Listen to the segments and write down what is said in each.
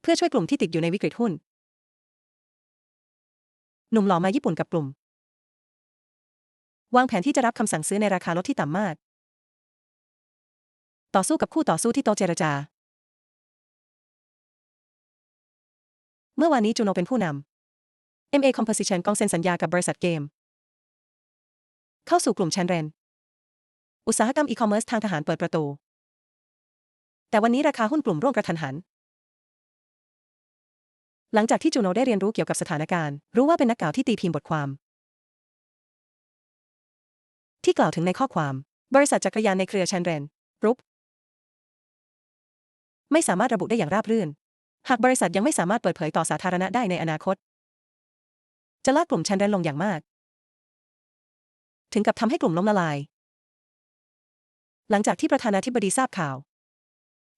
เพื่อช่วยกลุ่มที่ติดอยู่ในวิกฤตหุ้น หนุ่มหล่อมาญี่ปุ่นกับกลุ่ม วางแผนที่จะรับคำสั่งซื้อในราคาลดที่ต่ำมาก ต่อสู้กับคู่ต่อสู้ที่โตเจรจา เมื่อวานนี้จูโนเป็นผู้นำ MA Composition กองเซ็นสัญญากับบริษัทเกม เข้าสู่กลุ่มแชนเรน อุตสาหกรรมอีคอมเมิร์ซทางทหารเปิดประตู แต่วันนี้ราคาหุ้นกลุ่มร่วงกระทันหัน หลังจากที่จูโนได้เรียนรู้เกี่ยวกับสถานการณ์ รู้ว่าเป็นนักกล่าวที่ตีพิมพ์บทความ ที่กล่าวถึงในข้อความ บริษัทจักรยานในเครือแชนเรนรุปไม่สามารถระบุได้อย่างราบรื่น หากบริษัทยังไม่สามารถเปิดเผยต่อสาธารณะได้ในอนาคต จะลากกลุ่มแชนเรนลงอย่างมาก ถึงกับทำให้กลุ่มล้มละลาย หลังจากที่ประธานาธิบดีทราบข่าว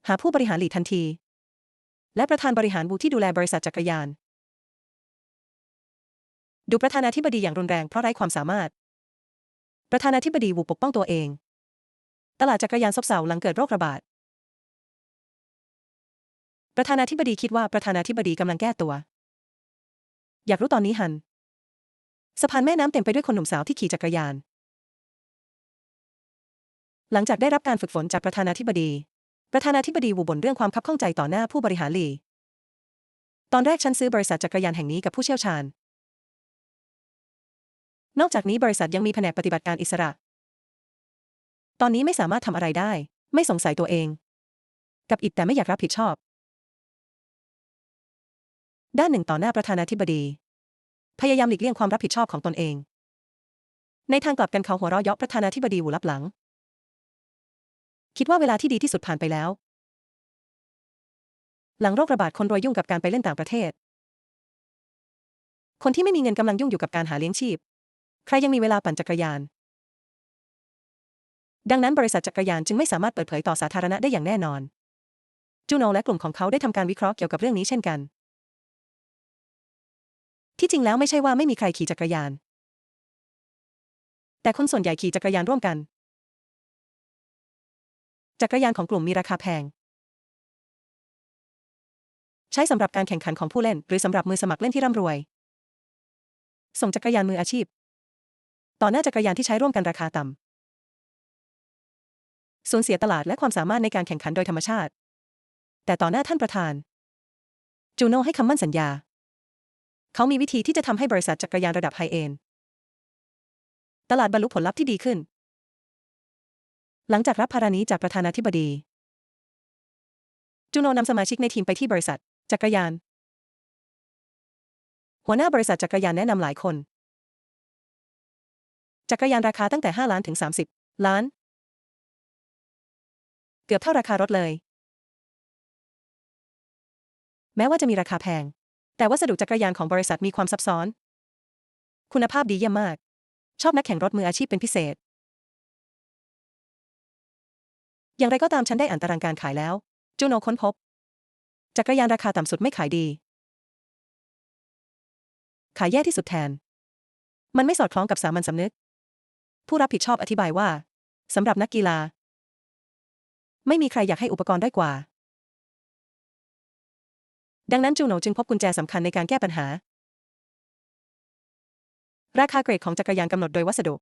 หาผู้บริหารหลีดทันที และประธานบริหารบูที่ดูแลบริษัทจักรยาน ดูประธานาธิบดีอย่างรุนแรงเพราะไร้ความสามารถ ประธานาธิบดีวูปกป้องตัวเอง ตลาดจักรยานซบเซาหลังเกิดโรคระบาด ประธานาธิบดีคิดว่าประธานาธิบดีกำลังแก้ตัว อยากรู้ตอนนี้ฮัน สะพานแม่น้ำเต็มไปด้วยคนหนุ่มสาวที่ขี่จักรยาน หลังจากได้รับการฝึกฝนจากประธานาธิบดี ประธานาธิบดีวูบ่นเรื่องความคับข้องใจต่อหน้าผู้บริหารลี ตอนแรกฉันซื้อบริษัทจักรยานแห่งนี้กับผู้เชี่ยวชาญ นอกจากนี้บริษัทยังมีแผนกปฏิบัติการอิสระ ตอนนี้ไม่สามารถทำอะไรได้ ไม่สงสัยตัวเอง กับอิดแต่ไม่อยากรับผิดชอบ ด้านหนึ่งต่อหน้าประธานาธิบดี พยายามหลีกเลี่ยงความรับผิดชอบของตนเอง ในทางกลับกันเขาหัวเราะเยาะประธานาธิบดีหูลับหลัง คิดว่าเวลาที่ดีที่สุดผ่านไปแล้ว หลังโรคระบาดคนรวยยุ่งกับการไปเล่นต่างประเทศ คนที่ไม่มีเงินกำลังยุ่งอยู่กับการหาเลี้ยงชีพ ใครยังมีเวลาปั่นจักรยาน ดังนั้นบริษัทจักรยานจึงไม่สามารถเปิดเผยต่อสาธารณะได้อย่างแน่นอน จูโนและกลุ่มของเขาได้ทำการวิเคราะห์เกี่ยวกับเรื่องนี้เช่นกัน ที่จริงแล้วไม่ใช่ว่าไม่มีใครขี่จักรยาน แต่คนส่วนใหญ่ขี่จักรยานร่วมกัน จักรยานของกลุ่มมีราคาแพง ใช้สำหรับการแข่งขันของผู้เล่น หรือสำหรับมือสมัครเล่นที่ร่ำรวย ส่งจักรยานมืออาชีพ ต่อหน้าจักรยานที่ใช้ร่วมกันราคาต่ำสูญเสียตลาดและความสามารถในการแข่งขันโดยธรรมชาติ แต่ต่อหน้าท่านประธาน จูโน่ให้คำมั่นสัญญา เขามีวิธีที่จะทำให้บริษัทจักรยานระดับไฮเอนด์ตลาดบรรลุผลลัพธ์ที่ดีขึ้น หลังจากรับภาระนี้จากประธานาธิบดี จูโนนำสมาชิกในทีมไปที่บริษัท จักรยาน หัวหน้าบริษัทจักรยานแนะนำหลายคน จักรยานราคาตั้งแต่ 5 ล้านถึง 30 ล้าน เกือบเท่าราคารถเลย แม้ว่าจะมีราคาแพง แต่วัสดุจักรยานของบริษัทมีความซับซ้อน คุณภาพดีเยี่ยมมาก ชอบนักแข่งรถมืออาชีพเป็นพิเศษ อย่างไรก็ตามฉันได้อ่านตารางการขายแล้ว จูโนค้นพบ จักรยานราคาต่ำสุดไม่ขายดี ขายแย่ที่สุดแทน มันไม่สอดคล้องกับสามัญสำนึก ผู้รับผิดชอบอธิบายว่าสำหรับนักกีฬา ไม่มีใครอยากให้อุปกรณ์ได้กว่า ดังนั้นจูโนจึงพบกุญแจสำคัญในการแก้ปัญหา ราคาเกรดของจักรยานกำหนดโดยวัสดุ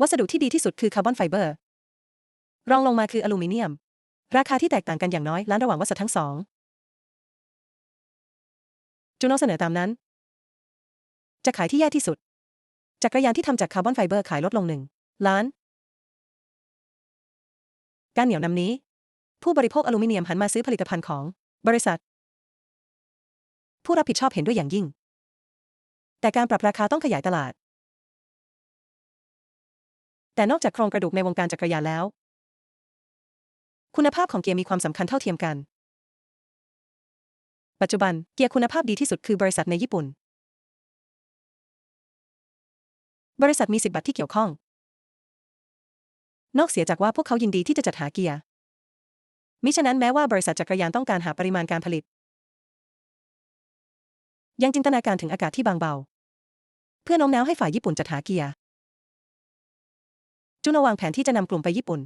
วัสดุที่ดีที่สุดคือคาร์บอนไฟเบอร์ รองลงมาคืออลูมิเนียม ราคาที่แตกต่างกันอย่างน้อยล้านระหว่างวัสดุทั้งสองจูโนเสนอตามนั้น จะขายที่แย่ที่สุด จักรยานที่ทำจากคาร์บอนไฟเบอร์ขายลดลงหนึ่งล้าน การเหนี่ยวนำนี้ ผู้บริโภคอลูมิเนียมหันมาซื้อผลิตภัณฑ์ของ บริษัท ผู้รับผิดชอบเห็นด้วยอย่างยิ่ง แต่การปรับราคาต้องขยายตลาด แต่นอกจากโครงกระดูกในวงการจักรยานแล้ว คุณภาพของเกียร์มีความสำคัญเท่าเทียมกัน ปัจจุบันเกียร์คุณภาพดีที่สุดคือบริษัทในญี่ปุ่น บริษัทมีสิทธิ์บัตรที่เกี่ยวข้อง นอกเสียจากว่าพวกเขายินดีที่จะจัดหาเกียร์ มิฉะนั้นแม้ว่าบริษัทจักรยานต้องการหาปริมาณการผลิต ยังจินตนาการถึงอากาศที่บางเบา เพื่อโน้มน้าวให้ฝ่ายญี่ปุ่นจัดหาเกียร์ จุนวางแผนที่จะนำกลุ่มไปญี่ปุ่น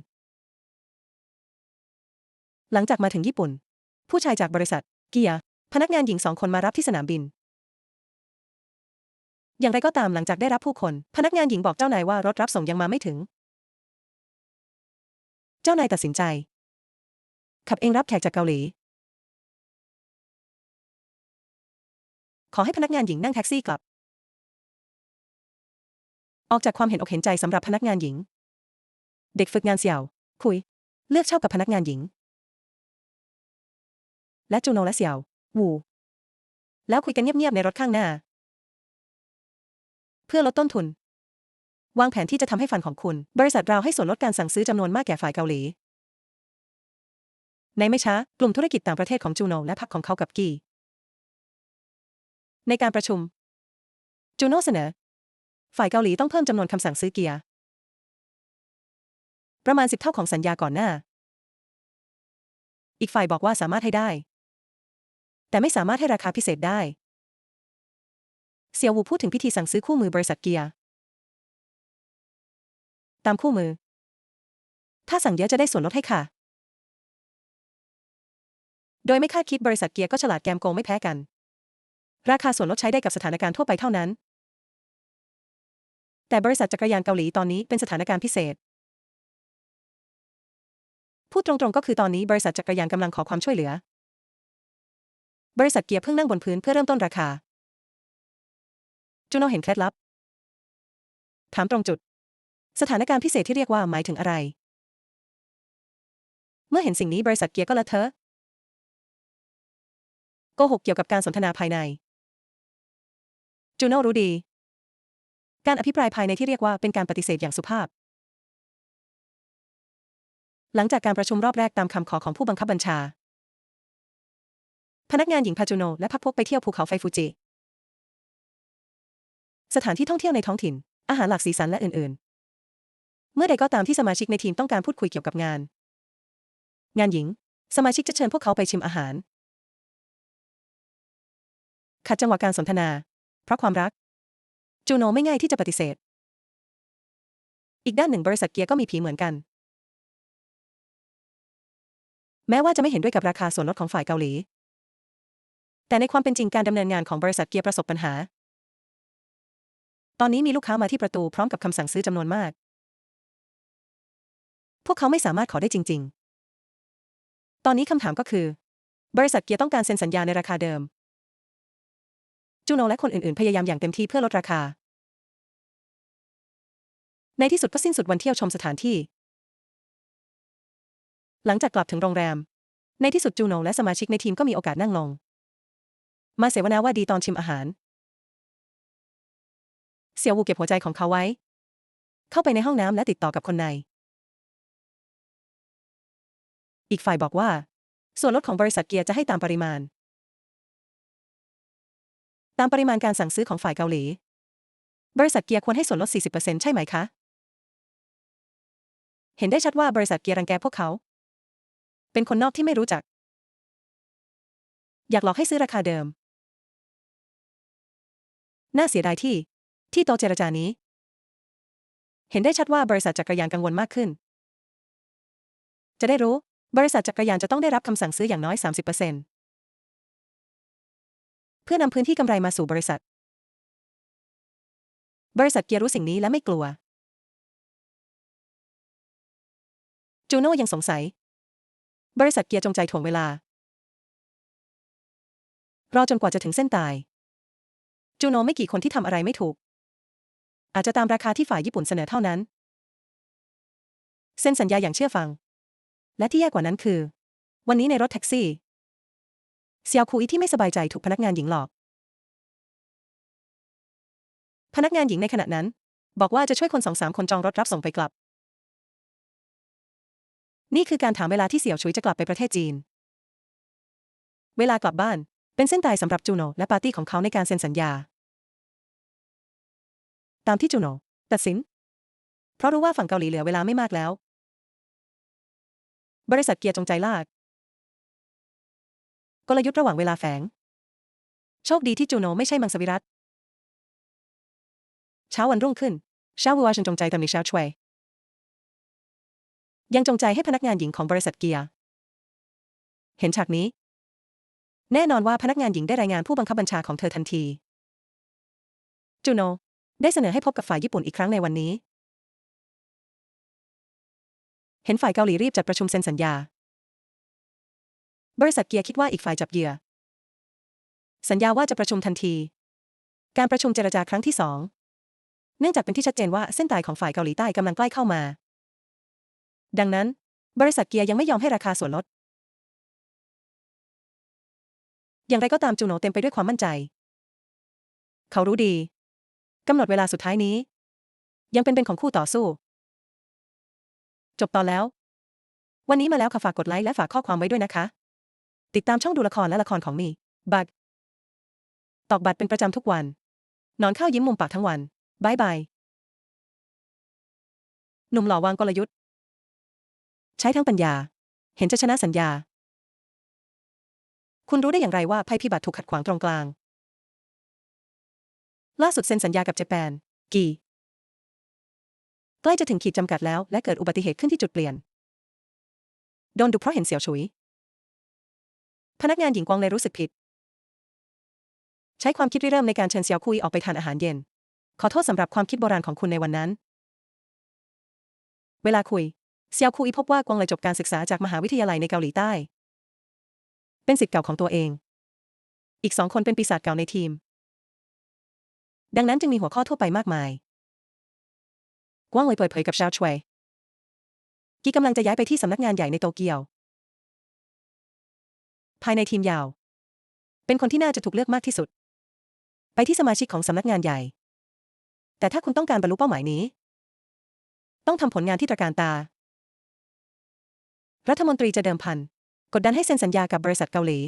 หลังจากมาถึงญี่ปุ่น ผู้ชายจากบริษัท เกียร์พนักงานหญิงสองคนมารับที่สนามบิน อย่างไรก็ตามหลังจากได้รับผู้คน พนักงานหญิงบอกเจ้านายว่ารถรับส่งยังมาไม่ถึง เจ้านายตัดสินใจ ขับเองรับแขกจากเกาหลี ขอให้พนักงานหญิงนั่งแท็กซี่กลับ ออกจากความเห็นอกเห็นใจสำหรับพนักงานหญิง เด็กฝึกงานเสี่ยว คุย เลือกเช่ากับพนักงานหญิง และจูโนและเสี่ยว วูแล้วคุยกันเงียบๆในรถข้างหน้า เพื่อลดต้นทุน วางแผนที่จะทำให้ฝันของคุณ บริษัทเราให้ส่วนลดการสั่งซื้อจำนวนมากแก่ฝ่ายเกาหลี ในไม่ช้ากลุ่มธุรกิจต่างประเทศของจูโนและพรรคของเขากับกีในการประชุมจูโนเสนอ ฝ่ายเกาหลีต้องเพิ่มจำนวนคำสั่งซื้อเกียร์ ประมาณสิบเท่าของสัญญาก่อนหน้า อีกฝ่ายบอกว่าสามารถให้ได้ แต่ไม่สามารถให้ราคาพิเศษได้ เซียววูพูดถึงพิธีสั่งซื้อคู่มือบริษัทเกียร์ ตามคู่มือ ถ้าสั่งเยอะจะได้ส่วนลดให้ค่ะ โดยไม่คาดคิดบริษัทเกียร์ก็ฉลาดแกมโกงไม่แพ้กัน ราคาส่วนลดใช้ได้กับสถานการณ์ทั่วไปเท่านั้น แต่บริษัทจักรยานเกาหลีตอนนี้เป็นสถานการณ์พิเศษ พูดตรงๆ ก็คือตอนนี้บริษัทจักรยานกำลังขอความช่วยเหลือ บริษัทเกียร์เพิ่งนั่งบนพื้นเพื่อเริ่มต้นราคา จูโนเห็นเคล็ดลับ ถามตรงจุด สถานการณ์พิเศษที่เรียกว่าหมายถึงอะไร เมื่อเห็นสิ่งนี้บริษัทเกียร์ก็ละเทอะโกหกเกี่ยวกับการสนทนาภายใน จูโน่รู้ดี การอภิปรายภายในที่เรียกว่าเป็นการปฏิเสธอย่างสุภาพ หลังจากการประชุมรอบแรกตามคำขอของผู้บังคับบัญชา พนักงานหญิงพาจูโนและพักพวกไปเที่ยวภูเขาไฟฟูจิ สถานที่ท่องเที่ยวในท้องถิ่น อาหารหลากสีสันและอื่น ๆ เมื่อใดก็ตามที่สมาชิกในทีมต้องการพูดคุยเกี่ยวกับงาน งานหญิง สมาชิกจะเชิญพวกเขาไปชิมอาหาร ขัดจังหวะการสนทนา เพราะความรัก จูโนไม่ง่ายที่จะปฏิเสธ อีกด้านหนึ่งบริษัทเกียร์ก็มีผีเหมือนกัน แม้ว่าจะไม่เห็นด้วยกับราคาส่วนลดของฝ่ายเกาหลี แต่ในความเป็นจริงการดำเนินงานของบริษัทเกียร์ประสบปัญหา ตอนนี้มีลูกค้ามาที่ประตูพร้อมกับคำสั่งซื้อจำนวนมาก พวกเขาไม่สามารถขอได้จริง ๆ ตอนนี้คำถามก็คือ บริษัทเกียร์ต้องการเซ็นสัญญาในราคาเดิม จูโนและคนอื่นๆ พยายามอย่างเต็มที่เพื่อลดราคา ในที่สุดก็สิ้นสุดวันเที่ยวชมสถานที่ หลังจากกลับถึงโรงแรม ในที่สุดจูโนและสมาชิกในทีมก็มีโอกาสนั่งลง มาเสวนาว่าดีตอนชิมอาหาร เสี่ยววูเก็บหัวใจของเขาไว้ เข้าไปในห้องน้ำและติดต่อกับคนใน อีกฝ่ายบอกว่า ส่วนลดของบริษัทเกียร์จะให้ตามปริมาณ ตามปริมาณการสั่งซื้อของฝ่ายเกาหลี บริษัทเกียร์ควรให้ส่วนลด 40%ใช่ไหมคะเห็นได้ชัดว่าบริษัทเกียร์รังแกพวกเขา เป็นคนนอกที่ไม่รู้จัก อยากหลอกให้ซื้อราคาเดิม น่าเสียดายที่ ที่โตเจรจานี้ เห็นได้ชัดว่าบริษัทจักรยานกังวลมากขึ้น จะได้รู้ บริษัทจักรยานจะต้องได้รับคำสั่งซื้ออย่างน้อย 30%เพื่อนำพื้นที่กำไรมาสู่บริษัท บริษัทเกียร์รู้สิ่งนี้และไม่กลัว จูโน่ยังสงสัย บริษัทเกียร์จงใจถ่วงเวลา รอจนกว่าจะถึงเส้นตาย จูโนไม่กี่คนที่ทำอะไรไม่ถูก อาจจะตามราคาที่ฝ่ายญี่ปุ่นเสนอเท่านั้น เซ็นสัญญาอย่างเชื่อฟัง และที่แย่กว่านั้นคือ วันนี้ในรถแท็กซี่เซียวคูอีที่ไม่สบายใจถูกพนักงานหญิงหลอก พนักงานหญิงในขณะนั้น บอกว่าจะช่วยคนสองสามคนจองรถรับส่งไปกลับ นี่คือการถามเวลาที่เสี่ยวชุยจะกลับไปประเทศจีน เวลากลับบ้าน เป็นเส้นตายสำหรับจูโนและปาร์ตี้ของเขาในการเซ็นสัญญา ตามที่จูโนตัดสิน เพราะรู้ว่าฝั่งเกาหลีเหลือเวลาไม่มากแล้ว บริษัทเกียร์จงใจลาก กลยุทธ์ระหว่างเวลาแฝง โชคดีที่จูโนไม่ใช่มังสวิรัตเช้าวันรุ่งขึ้นชาววัวชนจงใจตำหนิชาวช่วย ยังจงใจให้พนักงานหญิงของบริษัทเกียร์ เห็นฉากนี้ แน่นอนว่าพนักงานหญิงได้รายงานผู้บังคับบัญชาของเธอทันที จูโน ได้เสนอให้พบกับฝ่ายญี่ปุ่นอีกครั้งในวันนี้ เห็นฝ่ายเกาหลีรีบจัดประชุมเซ็นสัญญา บริษัทเกียร์คิดว่าอีกฝ่ายจับเหยื่อ สัญญาว่าจะประชุมทันที การประชุมเจรจาครั้งที่สองเนื่องจากเป็นที่ชัดเจนว่าเส้นตายของฝ่ายเกาหลีใต้กำลังใกล้เข้ามา ดังนั้น บริษัทเกียร์ยังไม่ยอมให้ราคาส่วนลด อย่างไรก็ตามจูโนเต็มไปด้วยความมั่นใจ เขารู้ดีกำหนดเวลาสุดท้ายนี้ ยังเป็นเป็นของคู่ต่อสู้ จบตอนแล้ว วันนี้มาแล้วค่ะฝากกดไลค์และฝากข้อความไว้ด้วยนะคะ ติดตามช่องดูละครและละครของมี บักตอกบัตรเป็นประจำทุกวัน นอนข้าวยิ้มมุมปากทั้งวันบายบายหนุ่มหล่อวางกลยุทธ์ ใช้ทั้งปัญญา เห็นจะชนะสัญญา คุณรู้ได้อย่างไรว่าภัยพิบัติถูกขัดขวางตรงกลาง ล่าสุดเซ็นสัญญากับเจแปนกี่ใกล้จะถึงขีดจำกัดแล้ว และเกิดอุบัติเหตุขึ้นที่จุดเปลี่ยน โดนดุเพราะเห็นเสี่ยวฉุย พนักงานหญิงกวางเลยรู้สึกผิด ใช้ความคิดริเริ่มในการเชิญเสี่ยวคุยออกไปทานอาหารเย็น ขอโทษสำหรับความคิดโบราณของคุณในวันนั้น เวลาคุย เซียวคุยพบว่ากวางเลยจบการศึกษาจากมหาวิทยาลัยในเกาหลีใต้ เป็นศิษย์เก่าของตัวเอง อีกสองคนเป็นปีศาจเก่าในทีม ดังนั้นจึงมีหัวข้อทั่วไปมากมาย กวางเลยเปิดเผยกับชาวชวยกีกำลังจะย้ายไปที่สำนักงานใหญ่ในโตเกียว ภายในทีมยาว เป็นคนที่น่าจะถูกเลือกมากที่สุด ไปที่สมาชิกของสำนักงานใหญ่ แต่ถ้าคุณต้องการบรรลุเป้าหมายนี้ ต้องทำผลงานที่ตระการตา รัฐมนตรีจะเดิมพัน กดดันให้เซ็นสัญญากับบริษัทเกาหลี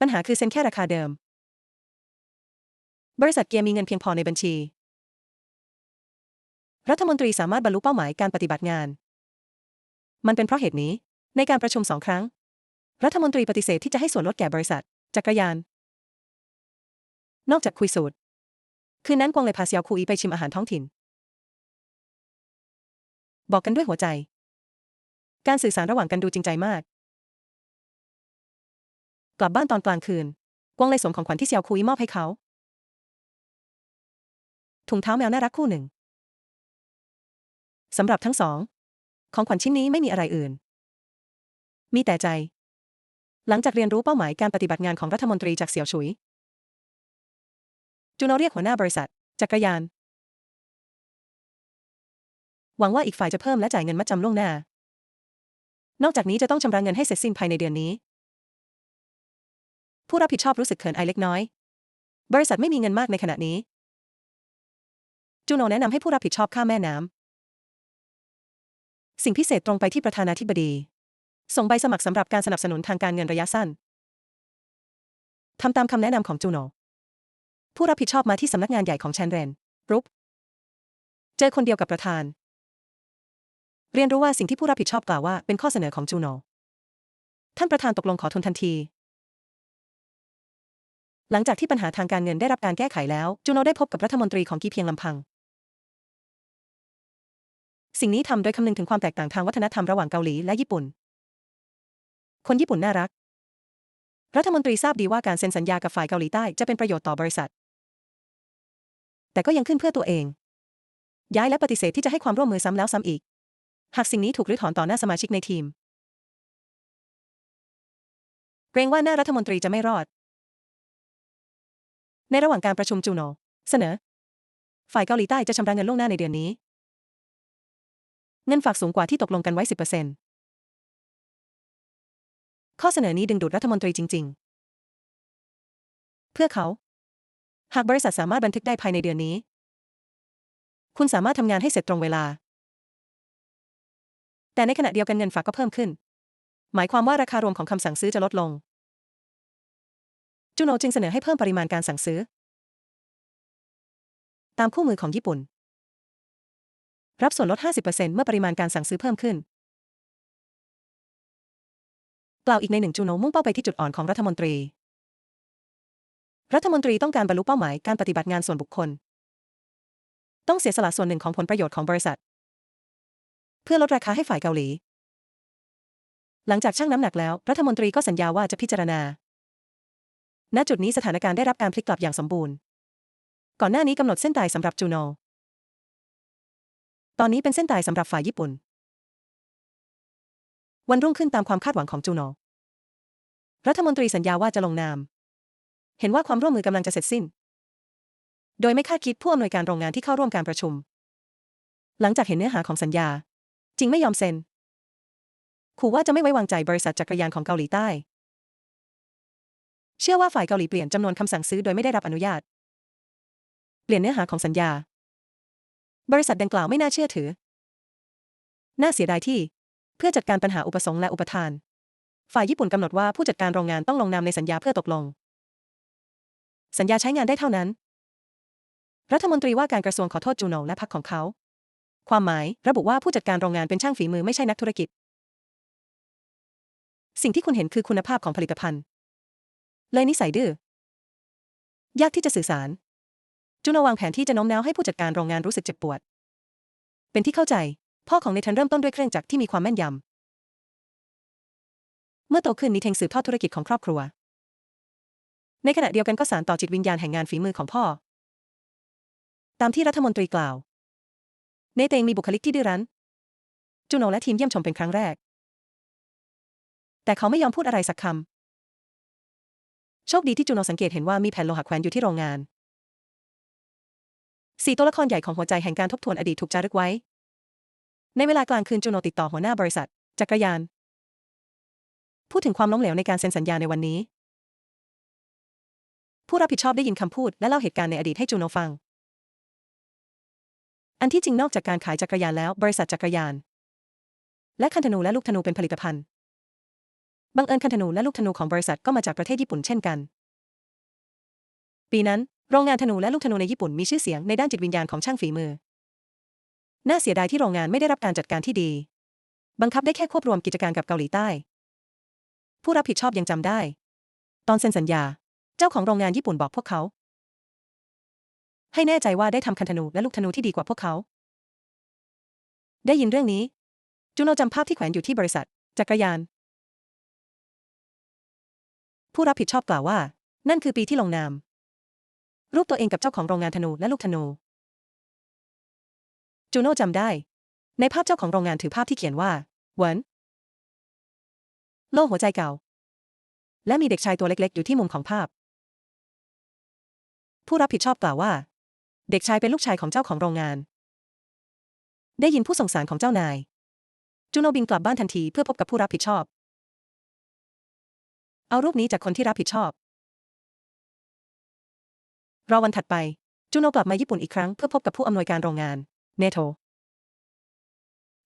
ปัญหาคือเซ็นแค่ราคาเดิม บริษัทเกียร์มีเงินเพียงพอในบัญชี รัฐมนตรีสามารถบรรลุเป้าหมายการปฏิบัติงาน มันเป็นเพราะเหตุนี้ ในการประชุมสองครั้ง รัฐมนตรีปฏิเสธที่จะให้ส่วนลดแก่บริษัท จักรยาน นอกจากคุยสูตร คืนนั้นกวางเลยพาเซียวคุยไปชิมอาหารท้องถิ่น บอกกันด้วยหัวใจ การสื่อสารระหว่างกันดูจริงใจมาก กลับบ้านตอนกลางคืน กวางเลยสวมของขวัญที่เซียวคุยมอบให้เขา ถุงเท้าแมวน่ารักคู่หนึ่งสำหรับทั้งสอง ของขวัญชิ้นนี้ไม่มีอะไรอื่น มีแต่ใจ หลังจากเรียนรู้เป้าหมายการปฏิบัติงานของรัฐมนตรีจากเสี่ยวฉุย จูโนเรียกหัวหน้าบริษัท จักรยาน หวังว่าอีกฝ่ายจะเพิ่มและจ่ายเงินมัดจำล่วงหน้า นอกจากนี้จะต้องชำระเงินให้เสร็จสิ้นภายในเดือนนี้ ผู้รับผิดชอบรู้สึกเขินอายเล็กน้อย บริษัทไม่มีเงินมากในขณะนี้ จูโนแนะนำให้ผู้รับผิดชอบข้ามแม่น้ำ สิ่งพิเศษตรงไปที่ประธานาธิบดี ส่งใบสมัครสำหรับการสนับสนุนทางการเงินระยะสั้นทำตามคำแนะนำของจูโน ผู้รับผิดชอบมาที่สำนักงานใหญ่ของแชนเรนรุป เจอคนเดียวกับประธาน เรียนรู้ว่าสิ่งที่ผู้รับผิดชอบกล่าวว่าเป็นข้อเสนอของจูโน ท่านประธานตกลงขอทุนทันที หลังจากที่ปัญหาทางการเงินได้รับการแก้ไขแล้ว จูโนได้พบกับรัฐมนตรีของกีเพียงลำพัง สิ่งนี้ทำโดยคำนึงถึงความแตกต่างทางวัฒนธรรมระหว่างเกาหลีและญี่ปุ่น คนญี่ปุ่นน่ารัก รัฐมนตรีทราบดีว่าการเซ็นสัญญากับฝ่ายเกาหลีใต้จะเป็นประโยชน์ต่อบริษัท แต่ก็ยังขึ้นเพื่อตัวเองย้ายและปฏิเสธที่จะให้ความร่วมมือซ้ำแล้วซ้ำอีก หากสิ่งนี้ถูกรื้อถอนต่อหน้าสมาชิกในทีม เกรงว่าหน้ารัฐมนตรีจะไม่รอด ในระหว่างการประชุมจูโน เสนอ ฝ่ายเกาหลีใต้จะชำระเงินล่วงหน้าในเดือนนี้ เงินฝากสูงกว่าที่ตกลงกันไว้ 10%ข้อเสนอนี้ดึงดูดรัฐมนตรีจริง ๆ เพื่อเขา หากบริษัทสามารถบันทึกได้ภายในเดือนนี้ คุณสามารถทำงานให้เสร็จตรงเวลา แต่ในขณะเดียวกันเงินฝากก็เพิ่มขึ้น หมายความว่าราคารวมของคำสั่งซื้อจะลดลง จูโนจึงเสนอให้เพิ่มปริมาณการสั่งซื้อ ตามคู่มือของญี่ปุ่น รับส่วนลด 50%เมื่อปริมาณการสั่งซื้อเพิ่มขึ้น กล่าวอีกในหนึ่งจูโนมุ่งเป้าไปที่จุดอ่อนของรัฐมนตรี รัฐมนตรีต้องการบรรลุเป้าหมายการปฏิบัติงานส่วนบุคคล ต้องเสียสละส่วนหนึ่งของผลประโยชน์ของบริษัท เพื่อลดราคาให้ฝ่ายเกาหลี หลังจากชั่งน้ำหนักแล้ว รัฐมนตรีก็สัญญาว่าจะพิจารณา ณ จุดนี้สถานการณ์ได้รับการพลิกกลับอย่างสมบูรณ์ ก่อนหน้านี้กำหนดเส้นตายสำหรับจูโน ตอนนี้เป็นเส้นตายสำหรับฝ่ายญี่ปุ่น วันรุ่งขึ้นตามความคาดหวังของจูโน รัฐมนตรีสัญญาว่าจะลงนาม เห็นว่าความร่วมมือกำลังจะเสร็จสิ้น โดยไม่คาดคิดผู้อำนวยการโรงงานที่เข้าร่วมการประชุม หลังจากเห็นเนื้อหาของสัญญา จริงไม่ยอมเซ็นขู่ว่าจะไม่ไว้วางใจบริษัทจักรยานของเกาหลีใต้ เชื่อว่าฝ่ายเกาหลีเปลี่ยนจำนวนคำสั่งซื้อโดยไม่ได้รับอนุญาต เปลี่ยนเนื้อหาของสัญญา บริษัทดังกล่าวไม่น่าเชื่อถือ น่าเสียดายที่ เพื่อจัดการปัญหาอุปสงค์และอุปทาน ฝ่ายญี่ปุ่นกำหนดว่าผู้จัดการโรงงานต้องลงนามในสัญญาเพื่อตกลง สัญญาใช้งานได้เท่านั้น รัฐมนตรีว่าการกระทรวงขอโทษจูโนและพรรคของเขา ความหมาย ระบุว่าผู้จัดการโรงงานเป็นช่างฝีมือไม่ใช่นักธุรกิจ สิ่งที่คุณเห็นคือคุณภาพของผลิตภัณฑ์ เลยนิสัยดื้อยากที่จะสื่อสารจูโนวางแผนที่จะโน้มน้าวให้ผู้จัดการโรงงานรู้สึกเจ็บปวด เป็นที่เข้าใจ พ่อของเนทันเริ่มต้นด้วยเครื่องจักรที่มีความแม่นยำ เมื่อโตขึ้นนิเทงสืบทอดธุรกิจของครอบครัว ในขณะเดียวกันก็สานต่อจิตวิญญาณแห่งงานฝีมือของพ่อ ตามที่รัฐมนตรีกล่าว เนเตงมีบุคลิกที่ดื้อรั้น จูโนและทีมเยี่ยมชมเป็นครั้งแรก แต่เขาไม่ยอมพูดอะไรสักคำ โชคดีที่จูโนสังเกตเห็นว่ามีแผ่นโลหะแขวนอยู่ที่โรงงาน สี่ตัวละครใหญ่ของหัวใจแห่งการทบทวนอดีตถูกจารึกไว้ ในเวลากลางคืนจูโนติดต่อหัวหน้าบริษัท จักรยาน พูดถึงความล้มเหลวในการเซ็นสัญญาในวันนี้ ผู้รับผิดชอบได้ยินคำพูดและเล่าเหตุการณ์ในอดีตให้จูโนฟัง อันที่จริงนอกจากการขายจักรยานแล้ว บริษัทจักรยาน และคันธนูและลูกธนูเป็นผลิตภัณฑ์ บังเอิญคันธนูและลูกธนูของบริษัทก็มาจากประเทศญี่ปุ่นเช่นกัน ปีนั้น โรงงานธนูและลูกธนูในญี่ปุ่นมีชื่อเสียงในด้านจิตวิญญาณของช่างฝีมือ น่าเสียดายที่โรงงานไม่ได้รับการจัดการที่ดี บังคับได้แค่ควบรวมกิจการกับเกาหลีใต้ ผู้รับผิดชอบยังจำได้ ตอนเซ็นสัญญา เจ้าของโรงงานญี่ปุ่นบอกพวกเขา ให้แน่ใจว่าได้ทำคันธนูและลูกธนูที่ดีกว่าพวกเขา ได้ยินเรื่องนี้ จูโนจำภาพที่แขวนอยู่ที่บริษัท จักรยาน ผู้รับผิดชอบกล่าวว่า นั่นคือปีที่ลงนาม รูปตัวเองกับเจ้าของโรงงานธนูและลูกธนู จูโน่จำได้ ในภาพเจ้าของโรงงานถือภาพที่เขียนว่าหวนโลหัวใจเก่า และมีเด็กชายตัวเล็กๆ อยู่ที่มุมของภาพ ผู้รับผิดชอบกล่าวว่า เด็กชายเป็นลูกชายของเจ้าของโรงงาน ได้ยินผู้ส่งสารของเจ้านาย จูโนบินกลับบ้านทันทีเพื่อพบกับผู้รับผิดชอบ เอารูปนี้จากคนที่รับผิดชอบ รอวันถัดไป จูโนกลับมาญี่ปุ่นอีกครั้งเพื่อพบกับผู้อำนวยการโรงงาน เนโท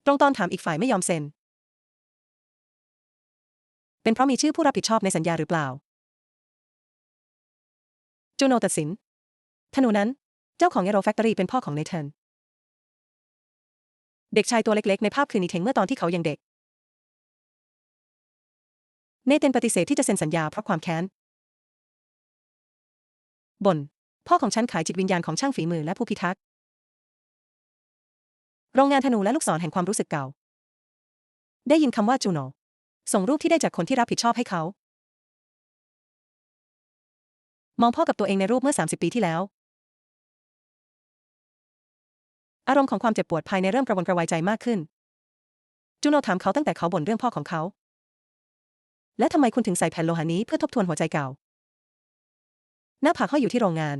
ตรงตอนถามอีกฝ่ายไม่ยอมเซ็น เป็นเพราะมีชื่อผู้รับผิดชอบในสัญญาหรือเปล่าจูโนตัดสินธนูนั้น เจ้าของเอโรแฟคทอรี่เป็นพ่อของเนเธนเด็กชายตัวเล็กๆ ในภาพคือนีเทงเมื่อตอนที่เขายังเด็ก เนเธนปฏิเสธที่จะเซ็นสัญญาเพราะความแค้นบ่นพ่อของฉันขายจิตวิญญาณของช่างฝีมือและผู้พิทักษ์ โรงงานธนูและลูกศรแห่งความรู้สึกเก่า ได้ยินคำว่าจูโนส่งรูปที่ได้จากคนที่รับผิดชอบให้เขา มองพ่อกับตัวเองในรูปเมื่อ 30 ปีที่แล้ว อารมณ์ของความเจ็บปวดภายในเริ่มกระวนกระวายใจมากขึ้น จูโนถามเขาตั้งแต่เขาบ่นเรื่องพ่อของเขา และทำไมคุณถึงใส่แผ่นโลหะนี้เพื่อทบทวนหัวใจเก่า หน้าผากห้อยอยู่ที่โรงงาน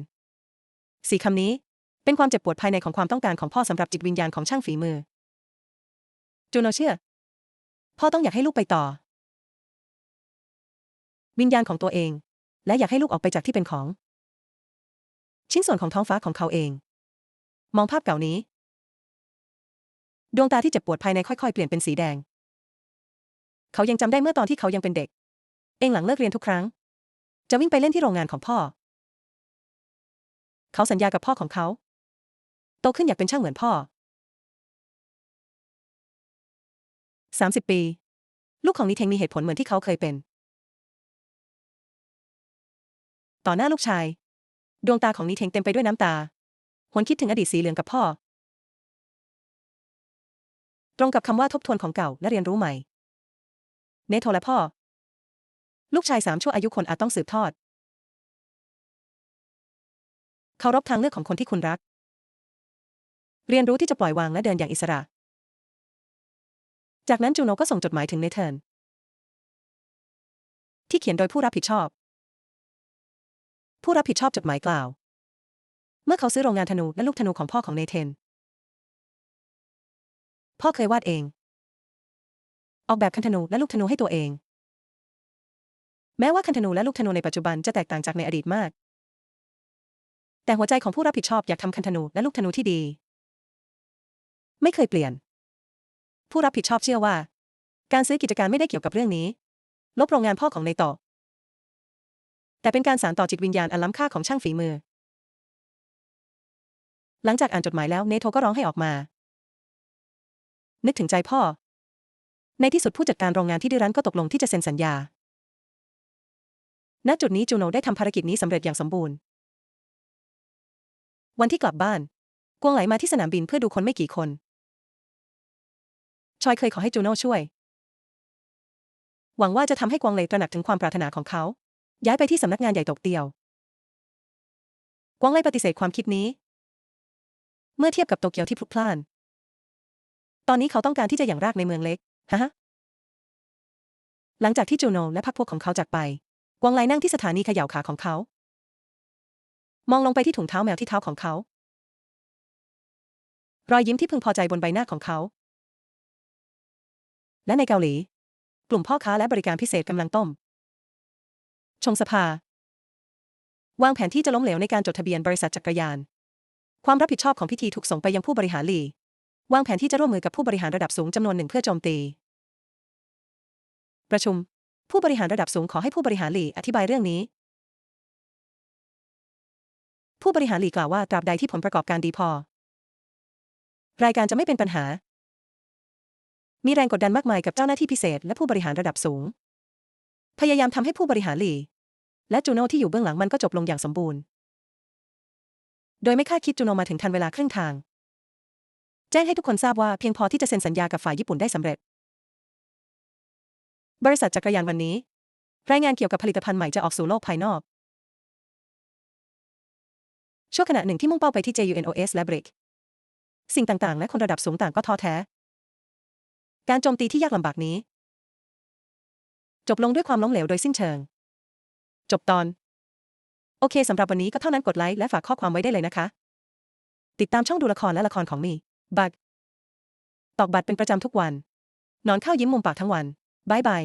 สี่คำนี้ เป็นความเจ็บปวดภายในของความต้องการของพ่อสำหรับจิตวิญญาณของช่างฝีมือ จูโนเชื่อ พ่อต้องอยากให้ลูกไปต่อ วิญญาณของตัวเอง และอยากให้ลูกออกไปจากที่เป็นของ ชิ้นส่วนของท้องฟ้าของเขาเอง มองภาพเก่านี้ ดวงตาที่เจ็บปวดภายในค่อยๆ เปลี่ยนเป็นสีแดง เขายังจำได้เมื่อตอนที่เขายังเป็นเด็ก เองหลังเลิกเรียนทุกครั้ง จะวิ่งไปเล่นที่โรงงานของพ่อ เขาสัญญากับพ่อของเขา โตขึ้นอยากเป็นช่างเหมือนพ่อ 30 ปี ลูกของนิเทงมีเหตุผลเหมือนที่เขาเคยเป็น ต่อหน้าลูกชาย ดวงตาของนิเทงเต็มไปด้วยน้ำตาหวนคิดถึงอดีตสีเหลืองกับพ่อ ตรงกับคำว่าทบทวนของเก่าและเรียนรู้ใหม่เนโธและพ่อ ลูกชายสามชั่วอายุคนอาจต้องสืบทอด เคารพทางเลือกของคนที่คุณรัก เรียนรู้ที่จะปล่อยวางและเดินอย่างอิสระ จากนั้นจูโนก็ส่งจดหมายถึงเนเธอร์ที่เขียนโดยผู้รับผิดชอบ ผู้รับผิดชอบจดหมายกล่าว เมื่อเขาซื้อโรงงานธนูและลูกธนูของพ่อของเนเธน พ่อเคยวาดเอง ออกแบบคันธนูและลูกธนูให้ตัวเอง แม้ว่าคันธนูและลูกธนูในปัจจุบันจะแตกต่างจากในอดีตมาก แต่หัวใจของผู้รับผิดชอบอยากทำคันธนูและลูกธนูที่ดี ไม่เคยเปลี่ยน ผู้รับผิดชอบเชื่อว่า การซื้อกิจการไม่ได้เกี่ยวกับเรื่องนี้ ลบโรงงานพ่อของในต่อ แต่เป็นการสานต่อจิตวิญญาณอันล้ำค่าของช่างฝีมือหลังจากอ่านจดหมายแล้วเนโธก็ร้องให้ออกมา นึกถึงใจพ่อ ในที่สุดผู้จัดการโรงงานที่ดื้อรั้นก็ตกลงที่จะเซ็นสัญญา ณ จุดนี้จูโนได้ทำภารกิจนี้สำเร็จอย่างสมบูรณ์ วันที่กลับบ้าน กวงไหลมาที่สนามบินเพื่อดูคนไม่กี่คน ชอยเคยขอให้จูโนช่วย หวังว่าจะทำให้กวางเลตระหนักถึงความปรารถนาของเขา ย้ายไปที่สำนักงานใหญ่ตกเตียว กวางเลปฏิเสธความคิดนี้ เมื่อเทียบกับโตเกียวที่พลุกพล่าน ตอนนี้เขาต้องการที่จะอย่างรากในเมืองเล็ก ฮะ หลังจากที่จูโนและพรรคพวกของเขาจากไป กวางไลนั่งที่สถานีเขย่าขาของเขา มองลงไปที่ถุงเท้าแมวที่เท้าของเขา รอยยิ้มที่พึงพอใจบนใบหน้าของเขา และในเกาหลี กลุ่มพ่อค้าและบริการพิเศษกำลังต้ม ชงสภา วางแผนที่จะล้มเหลวในการจดทะเบียนบริษัทจักรยาน ความรับผิดชอบของพิธีถูกส่งไปยังผู้บริหารหลี วางแผนที่จะร่วมมือกับผู้บริหารระดับสูงจำนวนหนึ่งเพื่อโจมตี ประชุม ผู้บริหารระดับสูงขอให้ผู้บริหารหลีอธิบายเรื่องนี้ ผู้บริหารหลีกล่าวว่าตราบใดที่ผลประกอบการดีพอ รายการจะไม่เป็นปัญหา มีแรงกดดันมากมายกับเจ้าหน้าที่พิเศษและผู้บริหารระดับสูง พยายามทำให้ผู้บริหารหลีและจูโน่ที่อยู่เบื้องหลังมันก็จบลงอย่างสมบูรณ์ โดยไม่คาดคิดจูโน่มาถึงทันเวลาครึ่งทาง แจ้งให้ทุกคนทราบว่าเพียงพอที่จะเซ็นสัญญากับฝ่ายญี่ปุ่นได้สำเร็จ บริษัทจักรยานวันนี้ รายงานเกี่ยวกับผลิตภัณฑ์ใหม่จะออกสู่โลกภายนอก ช่วงขณะหนึ่งที่มุ่งเป้าไปที่ JUNOS และ BRIC สิ่งต่างๆ และคนระดับสูงต่างก็ท้อแท้ การโจมตีที่ยากลำบากนี้ จบลงด้วยความล้มเหลวโดยสิ้นเชิง จบตอน โอเคสำหรับวันนี้ก็เท่านั้นกดไลค์และฝากข้อความไว้ได้เลยนะคะ ติดตามช่องดูละครและละครของมี บักตอกบัตรเป็นประจำทุกวัน นอนเข้ายิ้มมุมปากทั้งวันบายบาย